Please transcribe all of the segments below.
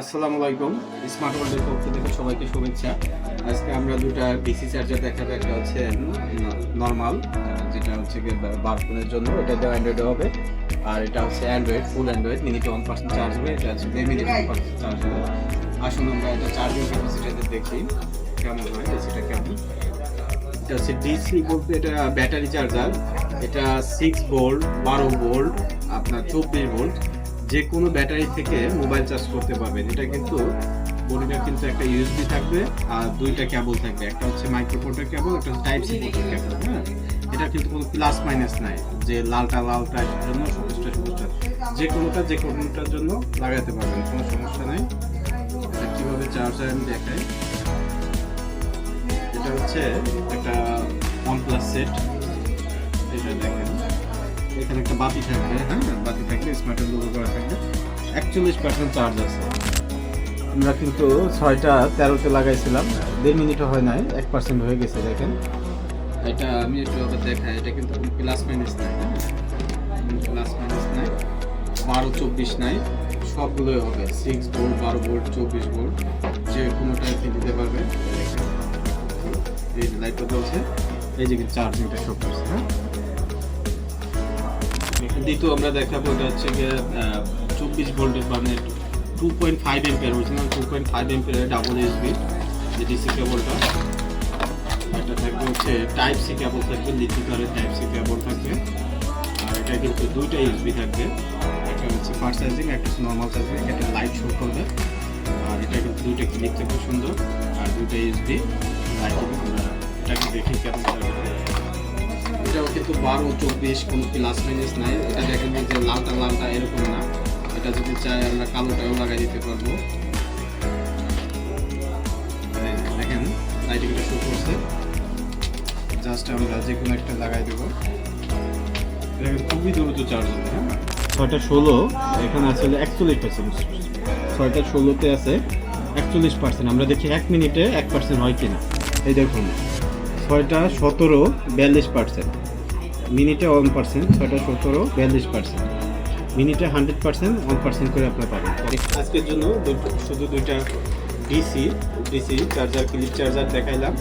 আসসালামু আলাইকুম। স্মার্ট ওয়ার্ল্ডের পক্ষ থেকে সবাইকে শুভেচ্ছা। আজকে আমরা দুটা ডিসি চার্জার দেখাবো। একটা হচ্ছে নর্মাল যেটা হচ্ছে গিয়ে বার জন্য। এটা তো অ্যান্ড্রয়েড হবে। আর এটা হচ্ছে অ্যান্ড্রয়েড ফুল অ্যান্ড্রয়েড মিনিটে ওয়ান পার্সেন্ট চার্জ হবে। এটা হচ্ছে মিনিট ওয়ান পার্সেন্ট চার্জ হবে। আসুন আমরা এটা চার্জিং ক্যাপাসিটিতে দেখি। কেমন হয়? সেটা কেমন? এটা হচ্ছে ডিসি বলতে এটা ব্যাটারি চার্জার এটা সিক্স ভোল্ট বারো ভোল্ট আপনার চব্বিশ ভোল্ট যে কোনো ব্যাটারি থেকে মোবাইল চার্জ করতে পারবেন। এটা কিন্তু বডিটা কিন্তু একটা ইউএসবি থাকবে আর দুইটা কেবল থাকবে। একটা হচ্ছে মাইক্রোফোনের কেবল একটা টাইপ সি পোর্টের কেবল হ্যাঁ? এটা কিন্তু কোনো প্লাস মাইনাস নাই, যে লালটা লালটার জন্য সবুজটা সবুজটা। যে কোনোটা, যে কোনোটার জন্য লাগাতে পারবেন, কোনো সমস্যা নাই। এটা কীভাবে চার্জ হয় আমি দেখাই। এটা হচ্ছে একটা ওয়ান প্লাস সেট এটা দেখেন। এখানে একটা বাতি থাকবে হ্যাঁ? বাতি থাকবে স্মার্টের লোগো করা থাকবে। একচল্লিশ পার্সেন্ট চার্জ আছে। আমরা কিন্তু ছয়টা তেরোতে লাগাইছিলাম, দেড় মিনিটও হয় নাই, এক পার্সেন্ট হয়ে গেছে, দেখেন। এটা আমি একটু আবার দেখাই, এটা কিন্তু প্লাস মাইনাস নাই প্লাস মাইনাস নাই, বারো চব্বিশ নাই সবগুলোই হবে। সিক্স ভোল্ট বারো ভোল্ট চব্বিশ ভোল্ট যে কোনোটাই আপনি দিতে পারবে। এই যে লাইটটা জ্বলছে, এই যে চার্জিংটা শো করছে হ্যাঁ? দ্বিতীয় আমরা দেখাবো এটা হচ্ছে গিয়ে চব্বিশ ভোল্টের মানে two point five ampere original two point five ampere double SB যে ডিসি কেবলটা এটা থাকবে হচ্ছে টাইপ সি কেবল থাকবে লিথিকারের টাইপ সি কেবল থাকবে। আর এটা কিন্তু দুইটা ইউএসবি থাকবে। একটা হচ্ছে ফাস্ট চার্জিং একটা হচ্ছে নর্মাল চার্জিং একটা লাইট শো করবে। আর এটা কিন্তু দুইটা ক্লিপ থাকবে সুন্দর। আর দুইটা ইউএসবি লাইট আমরা এটাকে দেখি কেমন এটাও কিন্তু বারো, চব্বিশ কোনো প্লাস মাইনাস নাই। এটা দেখেন যে লালটা লালটা এরকম না। এটা যদি চাই, আমরা কালোটাও লাগাই দিতে পারব। দেখেন লাইটিংটা শো করছে। জাস্ট আমরা যে কোনো একটা লাগাই দেবো। এটা খুবই দ্রুত চার্জ হবে হ্যাঁ? ছয়টা ষোলো, এখানে আছে হলো একচল্লিশ পার্সেন্ট ছয়টা ষোলোতে আছে একচল্লিশ পার্সেন্ট আমরা দেখি এক মিনিটে এক পার্সেন্ট হয় কিনা। এই দেখুন। ছয়টা সতেরো বিয়াল্লিশ পার্সেন্ট মিনিটে ওয়ান পার্সেন্ট ছয়টা সতেরো বিয়াল্লিশ পার্সেন্ট মিনিটে হান্ড্রেড পার্সেন্ট ওয়ান পার্সেন্ট করে আপনার পাবেন। আজকের জন্য শুধু দুইটা DC DC charger clip charger দেখাইলাম।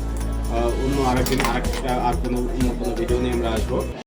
অন্য আরেকদিন আরেকটা, আর কোনো অন্য কোনো ভিডিও নিয়ে আমরা আসব।